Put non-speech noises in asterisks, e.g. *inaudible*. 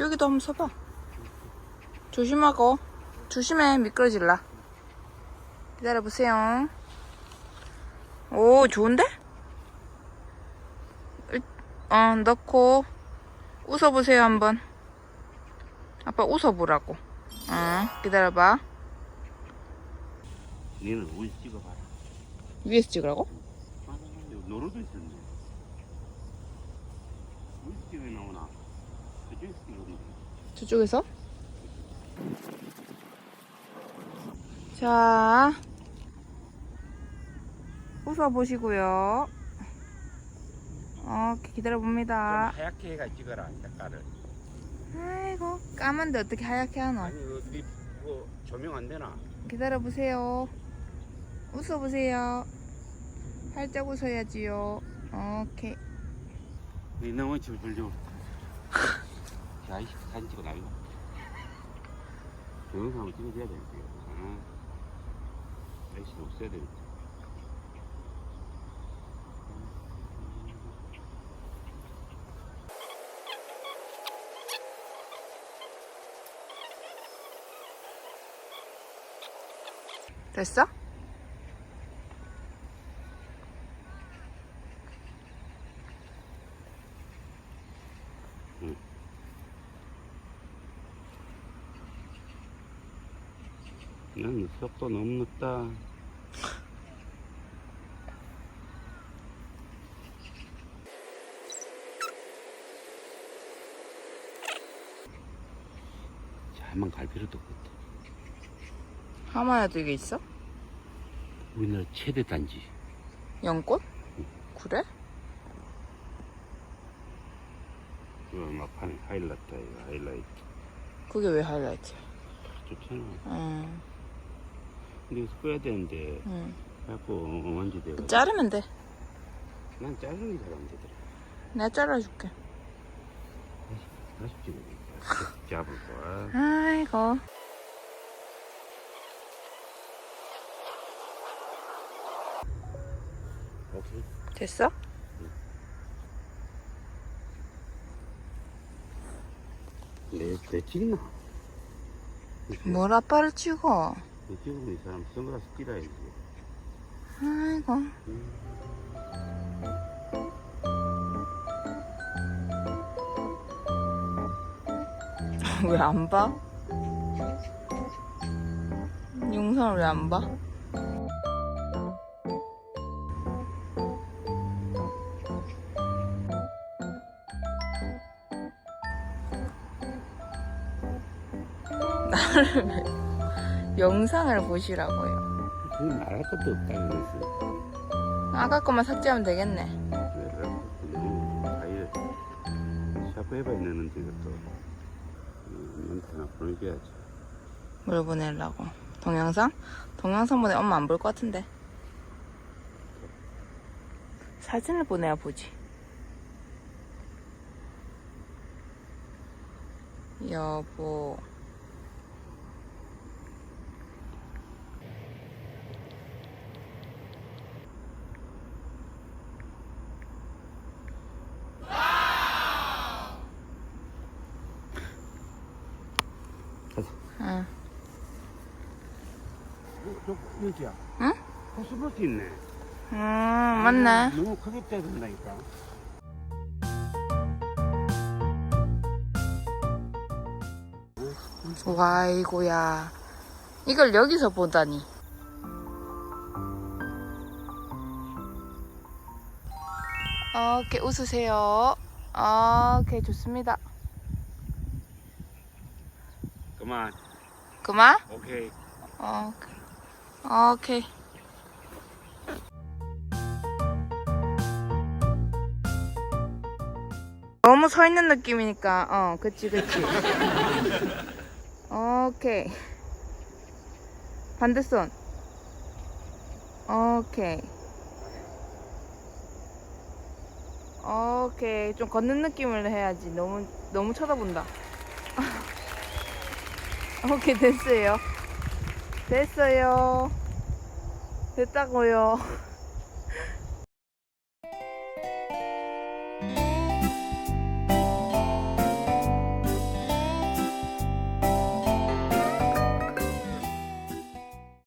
여기도 한번 서봐. 조심하고. 조심해, 미끄러질라. 기다려보세요. 오, 좋은데? 일- 어, 넣고, 웃어보세요, 한번. 아빠 웃어보라고. 어, 기다려봐. 니는 우리 찍어봐라. 위에서 찍으라고? 아, 노루도 있었네. 우리 찍어 나오나? 저쪽에서? 자, 웃어 보시고요. 어, 기다려 봅니다. 좀 하얗게 해가 찍어라, 색깔을. 아이고, 까만데 어떻게 하얗게 하노? 아니, 어디 뭐 조명 안 되나? 기다려 보세요. 웃어 보세요. 활짝 웃어야지요. 오케이. 니 너무 줄줄 좀. 자, 이 사진 찍어 날라. 동영상을 찍어줘야 되는데. 아, 아이씨, 없어야 되는데. 됐어? 난 속도 너무 늦다. 자, 한번 갈 필요도 없겠다. 하마야도 이게 있어? 우리나라 최대 단지. 연꽃? 그래? 이거 막판에 하이라이트야, 이거 하이라이트. 그게 왜 하이라이트야? 좋잖아. 응, 근데 꺼야 되는데, 응. 자꾸 엉망지 돼가지고. 자르면 돼. 난 자르는 게 잘 안 되더라. 내가 잘라줄게. 찍어야겠다. 잡을 거야. 아이고. 오케이. 됐어? 내, 내 찍나? 뭘 아빠를 찍어? 내 찍으면 이 사람 선글라스 끼라야지. 아이고. *laughs* 왜안 봐? 영상을 왜 안 봐? *laughs* 나를 왜 영상을 보시라고요. 그건 말할 것도 없다, 그래서. 아까 것만 삭제하면 되겠네. 아예 샤프 해봐 있는 이것도 멘트나 보내줘야지. 뭘 보내려고? 동영상? 동영상 보내 엄마 안 볼 것 같은데. 사진을 보내야 보지. 여보. 가자. 응. 저, 여기야. 응? 코스모스 있네. 음, 맞네. 너무 크게 떼야 된다니까. 와 이고야. 이걸 여기서 보다니. 오케이, 웃으세요. 오케이, 좋습니다. 그만. 그만? 오케이. 오케이. 오케이. 너무 서 있는 느낌이니까, 어, 그치, 그치. *laughs* 오케이. 반대손. 오케이. 오케이. 좀 걷는 느낌을 해야지. 너무, 너무 쳐다본다. 오케이 됐어요. 됐어요. 됐다고요.